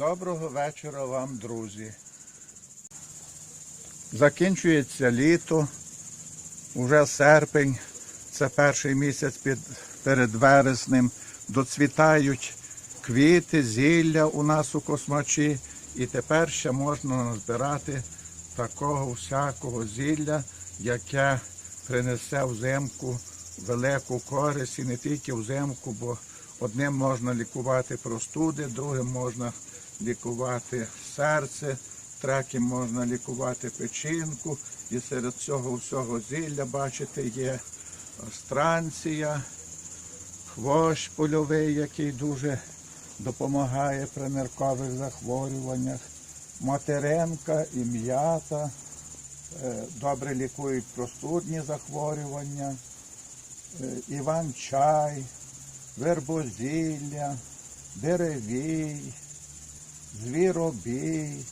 Доброго вечора вам, друзі. Закінчується літо, уже серпень, це перший місяць під, перед вереснем. Доцвітають квіти, зілля у нас у космачі. І тепер ще можна назбирати такого всякого зілля, яке принесе взимку велику користь і не тільки взимку, бо одним можна лікувати простуди, другим можна лікувати серце, третім можна лікувати печінку. І серед цього всього зілля, бачите, є странція, хвощ польовий, який дуже допомагає при ниркових захворюваннях, материнка і м'ята, е, добре лікують простудні захворювання, е, іван-чай, вербозілля, деревій, звіробій,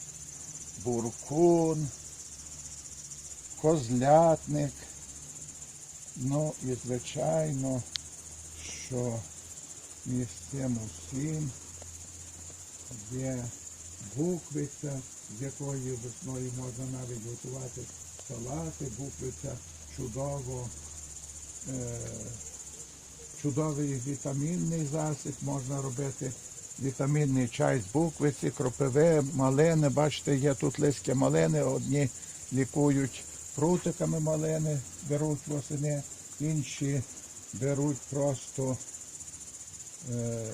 буркун, козлятник. Ну і звичайно, що між цим усім є буквиця, з якої весною можна навіть готувати салати. Буквиця чудово, е, чудовий вітамінний засіб, можна робити вітамінний чай з буквиці, кропиви, малини. Бачите, є тут листя малини, одні лікують прутиками малини, беруть восени, інші беруть просто е,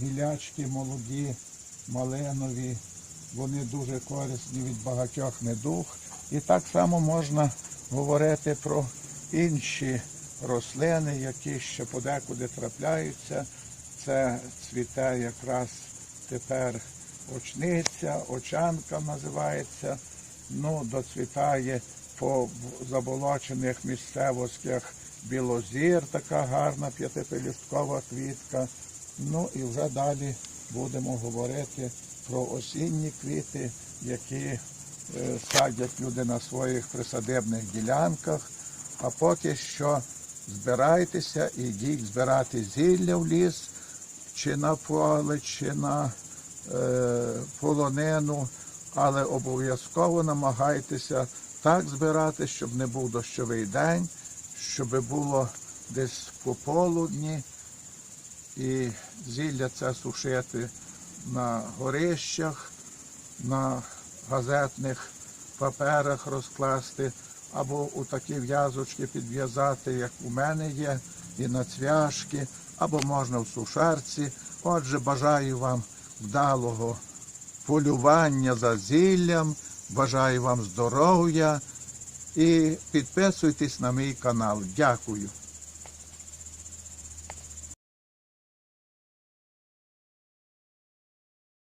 гілячки молоді, малинові, вони дуже корисні від багатьох недуг. І так само можна говорити про інші рослини, які ще подекуди трапляються. Це цвіте якраз тепер очниця, очанка називається. Ну, доцвітає по заболочених місцевостях білозір, така гарна п'ятипелюсткова квітка. Ну і вже далі будемо говорити про осінні квіти, які е, садять люди на своїх присадибних ділянках. А поки що збирайтеся і йдіть збирати зілля в ліс, чи на поле, чи на е, полонину, але обов'язково намагайтеся так збирати, щоб не був дощовий день, щоб було десь пополудні, і зілля це сушити на горищах, на газетних паперах розкласти, або у такі в'язочки підв'язати, як у мене є, і на цвяшки, або можна в сушарці. Отже, бажаю вам вдалого полювання за зіллям, бажаю вам здоров'я і підписуйтесь на мій канал. Дякую.